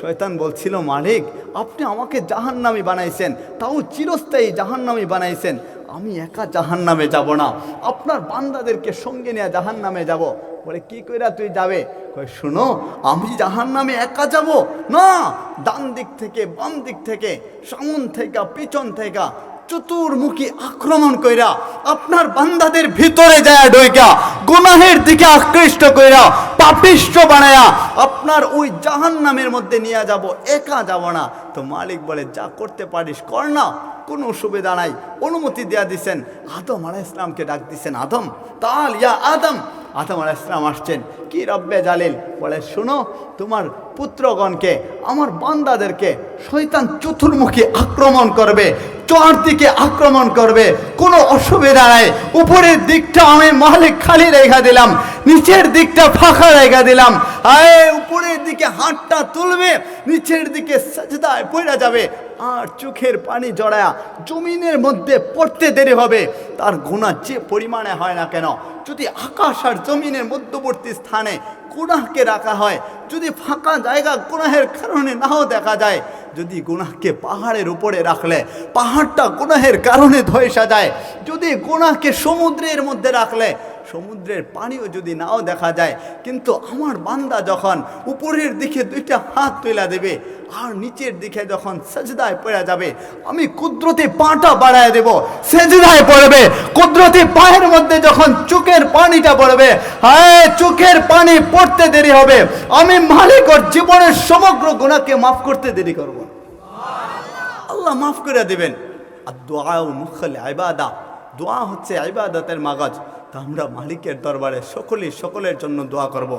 শয়তান বলছিল, মালিক, আপনি আমাকে জাহান্নামি বানাইছেন। তাও চিরস্থায়ী জাহান্নামি বানাইছেন। আমি একা জাহান্নামে যাব না। আপনার বান্দাদেরকে সঙ্গে নিয়ে জাহান্নামে যাব। বলে, কি কইরা তুই যাবে? শোনো শুনো, আমি জাহান্নামে একা যাব? না, ডান দিক থেকে, বাম দিক থেকে, সামন থেকে, পিছন থেকে চতুর্মুখী আক্রমণ কইরা, আপনার বান্দাদের ভিতরে যায় ডইকা গুনাহের দিকে আকৃষ্ট কইরা পাপিষ্ট বানায়া, আপনার ওই জাহান্নামের মধ্যে নিয়ে যাব, একা যাব না। তো মালিক বলে, যা করতে পারিস, কর না। কোনো সুবিধা নাই। অনুমতি দেয়া দিছেন। আদম আলাহ ইসলামকে ডাক দিছেন, আদম, তাল, ইয়া আদম। আদম আলাহ ইসলাম আসছেন, কি রব্বে জালিল? বলে, শুনো, তোমার পুত্রগণকে, আমার বান্দাদেরকে শৈতান চতুর্মুখী আক্রমণ করবে। চারদিকে আক্রমণ করবে। কোনো অসুবিধা নাই। উপরের দিকটা আমি মালিক খালি রেখা দিলাম। নিচের দিকটা ফাঁকা রেখা দিলাম। আয় উপরের দিকে হাতটা তুলবে, নিচের দিকে সাজদায় পড়ে যাবে। আর চোখের পানি জড়ায়া জমিনের মধ্যে পড়তে দেরি হবে। তার গুণা যে পরিমাণে হয় না কেন? যদি আকাশ আর জমিনের মধ্যবর্তী স্থানে গুনাহকে রাখা হয়, যদি ফাঁকা জায়গা গুনাহের কারণে নাও দেখা যায় যদি গুনাহকে পাহাড়ের উপরে রাখলে, পাহাড়টা গুনাহের কারণে ধয়েসা যায়। যদি গুনাহকে সমুদ্রের মধ্যে রাখলে, সমুদ্রের পানিও যদি নাও দেখা যায়, কিন্তু আমার বান্দা যখন উপরের দিকে দুইটা হাত তুলা দেবে, আর নিচের দিকে যখন সেজদায় পড়ে যাবে, আমি কুদরতি পাটা বাড়ায় দেব, সেজদায় পড়বে। কুদরতি পায়ের মধ্যে যখন চোখের পানিটা পড়বে, হায়, চোখের পানি পড়তে দেরি হবে। আমি মালিক ওর জীবনের সমগ্র গুণাকে মাফ করতে দেরি করব। আল্লাহ মাফ করে দেবেন। আর দোয়া ও মুখল আইবাদা দোয়া হচ্ছে আইবাদাতের মাগাজ। তা আমরা মালিকের দরবারে সকলেই সকলের জন্য দোয়া করব।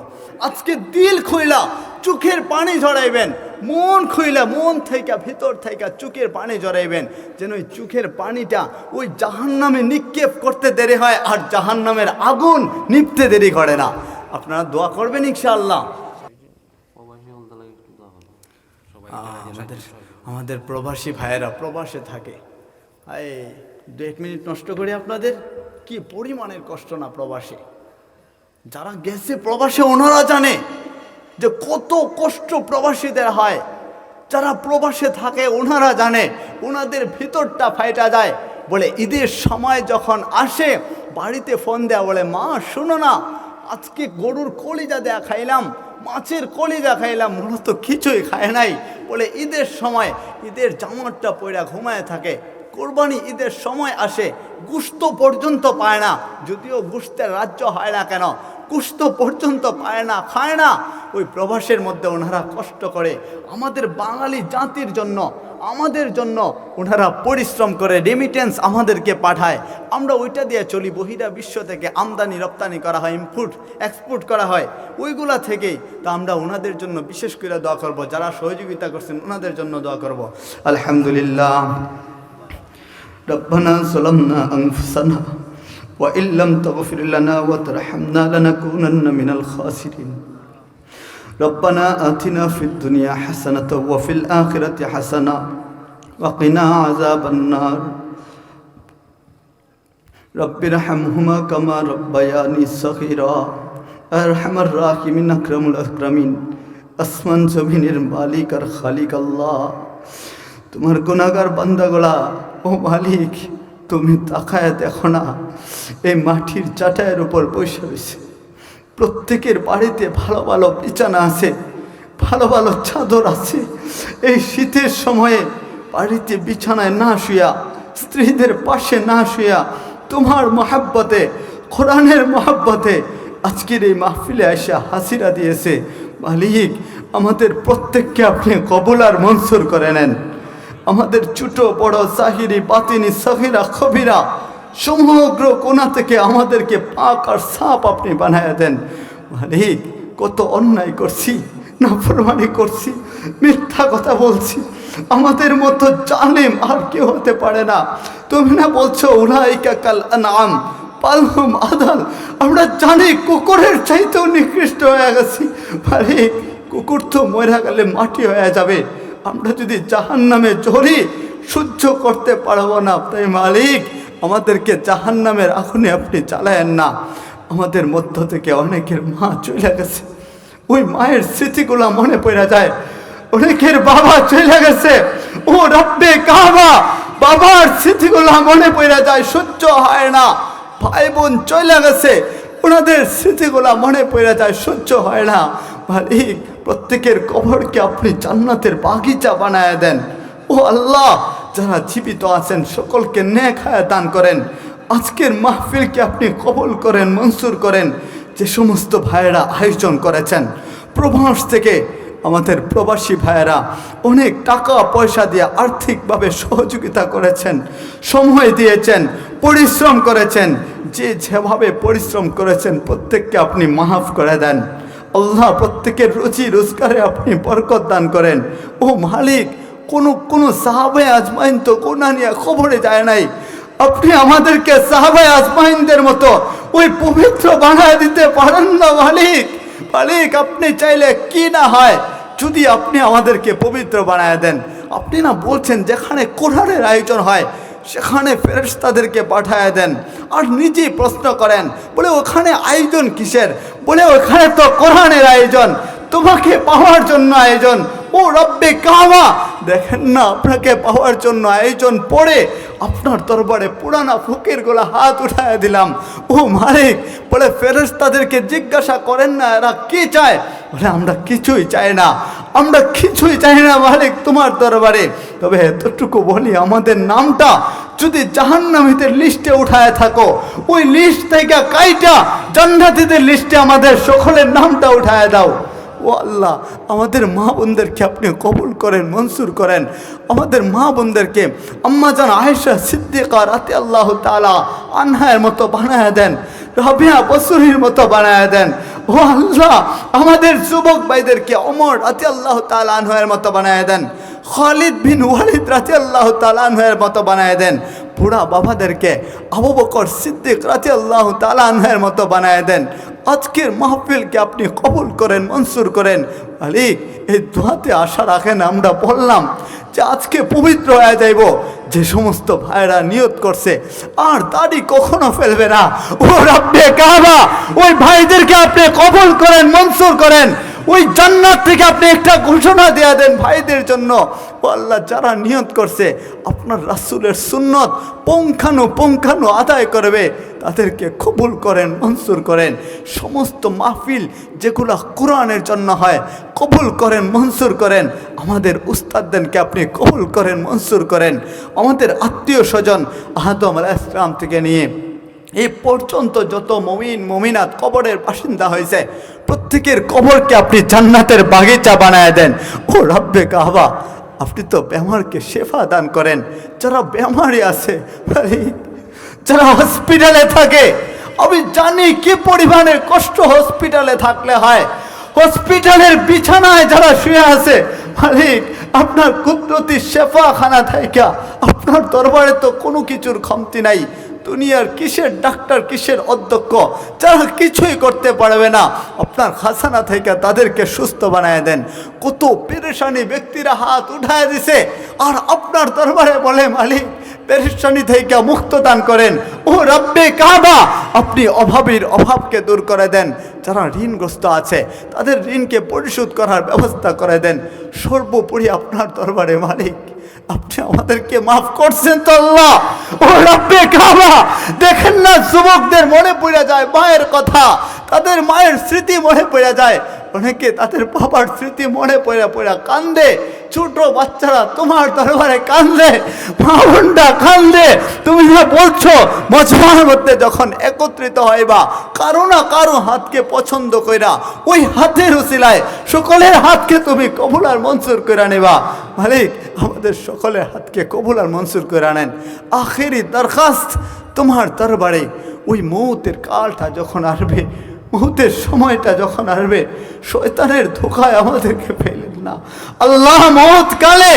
আজকে দিল খুইলা চোখের পানি ঝরাইবেন। মন খুইলা মন থেকে ভিতর থেকে চোখের পানি জড়াইবেন যেন ওই চোখের পানিটা ওই জাহান্নামে নিক্ষেপ করতে দেরি হয় আর জাহান্নামের আগুন নিপতে দেরি করে না। আপনারা দোয়া করবেন ইনশাআল্লাহ। আমাদের আমাদের প্রবাসী ভাইয়েরা প্রবাসে থাকে। এই দু এক মিনিট নষ্ট করি আপনাদের? কি পরিমাণের কষ্ট না প্রবাসে? যারা গেছে প্রবাসে, ওনারা জানে যে কত কষ্ট প্রবাসীদের হয়। যারা প্রবাসে থাকে, ওনারা জানে, ওনাদের ভিতরটা ফাইটা যায়। বলে, ঈদের সময় যখন আসে, বাড়িতে ফোন দেয়া বলে, মা, শোনো না, আজকে গরুর কলিজা দেয়া খাইলাম। মাছের কলিজা খাইলাম মূলত কিছুই খায় নাই। বলে, ঈদের সময়, ঈদের জামারটা পয়রা ঘুমায় থাকে। কোরবানি ঈদের সময় আসে, গুস্ত পর্যন্ত পায় না। যদিও গুস্তের রাজ্য হয় না কেন কুষ্ঠ পর্যন্ত পায় না, খায় না। ওই প্রবাসের মধ্যে ওনারা কষ্ট করে। আমাদের বাঙালি জাতির জন্য, আমাদের জন্য ওনারা পরিশ্রম করে রেমিটেন্স আমাদেরকে পাঠায়। আমরা ওইটা দিয়ে চলি। বহিরা বিশ্ব থেকে আমদানি, রপ্তানি করা হয় ইম্পোর্ট এক্সপোর্ট করা হয়। ওইগুলা থেকেই তো আমরা ওনাদের জন্য বিশেষ করে দোয়া করব। যারা সহযোগিতা করছেন, ওনাদের জন্য দোয়া করব। আলহামদুলিল্লাহ। রব্বানা সালামনা আনফুসানা। وإن لم تغفر لنا وترحمنا لنكونن من الخاسرين ربنا آتنا في الدنيا حسنة وفي الآخرة حسنة وقنا عذاب النار رب ارحمهما كما ربياني صغيرا أرحم الراحمين أكرم الأكرمين আসমান জমিনের মালিক আর খালিক আল্লাহ তোমার গুণাগার বান্দাগুলা ও মালিক তুমি তাকায় দেখো না, এই মাটির চাটায়ের উপর বসে রয়েছে। প্রত্যেকের বাড়িতে ভালো ভালো বিছানা আছে, ভালো ভালো চাদর আছে। এই শীতের সময়ে বাড়িতে বিছানায় না শুয়া, স্ত্রীদের পাশে না শুয়া, তোমার মহাব্বতে, কোরআনের মহাব্বতে আজকের এই মাহফিলে এসে হাসিরা দিয়েছে, মালিক, আমাদের প্রত্যেককে আপনি কবলার মনসুর করে নেন। আমাদের ছোট বড় সাহিরি বাতিনি সহিরা খবিরা সমগ্র কোনা থেকে আমাদেরকে পাক আর সাপ আপনি বানায় দেন। মালিক, কত অন্যায় করছি, নাফরমানি করছি, মিথ্যা কথা বলছি। আমাদের মতো জালিম আর কেউ হতে পারে না। তুমি না বলছো, উলাইকা কাল আনাম পালহুম আদাল। আমরা জানি কুকুরের চাইতেও নিকৃষ্ট হয়ে গেছি। মালিক, কুকুর তো মরে গেলে মাটি হয়ে যাবে। আমরা যদি জাহান নামে চড়ি, সহ্য করতে পারব না তাই মালিক। আমাদেরকে জাহান নামের আগুনে আপনি চালায়েন না। আমাদের মধ্য থেকে অনেকের মা চলে গেছে। ওই মায়ের স্মৃতিগুলো মনে পড়ে যায়। অনেকের বাবা চলে গেছে। ও রব্বে কাবা! বাবার স্মৃতিগুলো মনে পড়ে যায়, সহ্য হয় না। ভাই বোন চলে গেছে। ওনাদের স্মৃতিগুলা মনে পড়ে যায়, সহ্য হয় না। মালিক প্রত্যেকের কবরকে আপনি জান্নাতের বাগিচা বানায় দেন। ও আল্লাহ, যারা জীবিত আছেন, সকলকে ন্যাক হায়া দান করেন। আজকের মাহফিলকে আপনি কবল করেন, মনসুর করেন। যে সমস্ত ভাইয়েরা আয়োজন করেছেন, প্রবাস থেকে আমাদের প্রবাসী ভাইয়েরা অনেক টাকা, পয়সা দিয়ে আর্থিকভাবে সহযোগিতা করেছেন, সময় দিয়েছেন, পরিশ্রম করেছেন। যে যেভাবে পরিশ্রম করেছেন, প্রত্যেককে আপনি মাফ করে দেন। আল্লাহ প্রত্যেকের রুচি রোজগারে আপনি বরকত দান করেন। ও মালিক, কোনো কোনো সাহাবে আজমাইন তো কোনা নিয়ে খবরে যায় নাই। আপনি আমাদেরকে সাহাবে আজমাইনদের মতো ওই পবিত্র বানায় দিতে পারেন না মালিক। মালিক, আপনি চাইলে কি না হয় যদি আপনি আমাদেরকে পবিত্র বানায় দেন। আপনি না বলছেন যেখানে কোরআনের আয়োজন হয়, সেখানে ফেরেশতাদেরকে পাঠায় দেন। আর নিজেই প্রশ্ন করেন, বলে ওখানে আয়োজন কিসের? বলে ওখানে তো কোরআনের আয়োজন, তোমাকে পাওয়ার জন্য আয়োজন। ও রব্বে কাবা, দেখেন না আপনাকে পাওয়ার জন্য আয়োজন পড়ে আপনার দরবারে পুরানা ফকির গোলা হাত উঠায় দিলাম। ও মালিক, বলে ফেরেস তাদেরকে জিজ্ঞাসা করেন না, এরা কি চায়? বলে, আমরা কিছুই চাই না। আমরা কিছুই চাই না মালিক তোমার দরবারে। তবে এতটুকু বলি, আমাদের নামটা যদি জাহান্নামীদের লিস্টে উঠায় থাকো, ওই লিস্ট থেকে কাইটা জান্নাতীদের লিস্টে আমাদের সকলের নামটা উঠায় দাও। ও আল্লাহ, আমাদের মা বোনদেরকে আপনি কবুল করেন, মনসুর করেন। আমাদের মা বোনদেরকে আম্মা জান আয়েশা সিদ্দিকা রাতে আল্লাহ তালা আনহায়ের মতো বানায় দেন, রবিয়া বসুরির মতো বানায় দেন। ও আল্লাহ, আমাদের যুবক ভাইদেরকে অমর রাতে আল্লাহ তালা আনহায়ের মতো বানায় দেন। খালিদ বিন ওয়ালিদ রাতে আল্লাহ তালানহের মতো বানায় দেন। বুড়া বাবাদেরকে আবু বকর সিদ্দিক রাতে আল্লাহ তালানহের মতো বানায় দেন। আজকের মাহফিলকে আপনি কবুল করেন, মনসুর করেন। মালিক এই দোয়াতে আশা রাখেন, আমরা বললাম যে আজকে পবিত্র হয়ে যাইব। যে সমস্ত ভাইরা নিয়ত করছে, আর দাড়ি কখনো ফেলবে না। ও রাব্বে কাবা, ওই ভাইদেরকে আপনি কবুল করেন, মনসুর করেন। ওই জান্নাত থেকে আপনি একটা ঘোষণা দেয়া দেন ভাইদের জন্য। আল্লাহ, যারা নিয়ত করছে, আপনার রাসুলের সুন্নত পঙ্খানু পঙ্খানু আদায় করবে, তাদেরকে কবুল করেন মনসুর করেন। সমস্ত মাহফিল যেগুলো কোরআনের জন্য হয়, কবুল করেন মনসুর করেন। আমাদের উস্তাদদেরকে আপনি কবুল করেন মনসুর করেন। আমাদের আত্মীয় স্বজন আহতম আলাহ ইসলাম থেকে নিয়ে এই পর্যন্ত যত মমিন, মমিনাত কবরের বাসিন্দা হয়েছে, প্রত্যেকের কবরকে আপনি জান্নাতের বাগিচা বানায় দেন। ও রব্বে কাহবা আপনি তো বেমারকে শেফা দান করেন। যারা বেমারি আছে যারা হসপিটালে থাকে, আমি জানি কি পরিমাণে কষ্ট হসপিটালে থাকলে হয়। হসপিটালের বিছানায় যারা শুয়ে আছে, মালিক, আপনার কুদরতি শেফাখানা থাইকা, আপনার দরবারে তো কোনো কিছুর ক্ষমতি নাই। দুনিয়ার কিসের ডাক্তার, কিসের অধ্যক্ষ, যারা কিছুই করতে পারবে না, আপনার খাসানা থেকে তাদেরকে সুস্থ বানায় দেন। কত পেরেশানি ব্যক্তিরা হাত উঠায় দিছে। আর আপনার দরবারে বলে, মালিক, পেরেশানি থেকে মুক্ত দান করেন। ও রব্বে কাবা, আপনি অভাবীর অভাবকে দূর করে দেন। যারা ঋণগ্রস্ত আছে, তাদের ঋণকে পরিশোধ করার ব্যবস্থা করে দেন। সর্বোপরি আপনার দরবারে, মালিক আপনি আমাদেরকে মাফ করছেন তো আল্লাহ। ও রব্বে কাবা, দেখেন না যুবকদের মনে পড়ে যায় মায়ের কথা, তাদের মায়ের স্মৃতি মনে পড়ে যায়, অনেকে তাদের বাবার স্মৃতি মনে পড়ে পড়ে কান্দে। ছোট বাচ্চারা তোমার দরবারে কান্দে মা বোনটা কান্দে তুমি না বলছো, মজমার মধ্যে যখন একত্রিত হইবা, কারও না কারও হাতকে পছন্দ কইরা ওই হাতের উসিলায় সকলের হাতকে তুমি কবুল আর মনসুর করে নেবা। মালিক, আমাদের সকলের হাতকে কবুল আর মনসুর করে নেন। আখেরি দরখাস্ত তোমার দরবারে, ওই মৌতের কালটা যখন আসবে মুহূর্তের সময়টা যখন আসবে, শয়তানের ধোকায় আমাদেরকে ফেলেন না। আল্লাহ মহৎকালে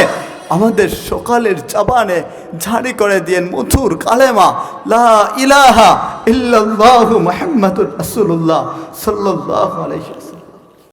আমাদের সকালের চাবানে ঝাড়ি করে দিয়েন মথুর কালেমা, লা ইলাহা ইল্লাল্লাহু মুহাম্মাদুর রাসূলুল্লাহ সাল্লাল্লাহু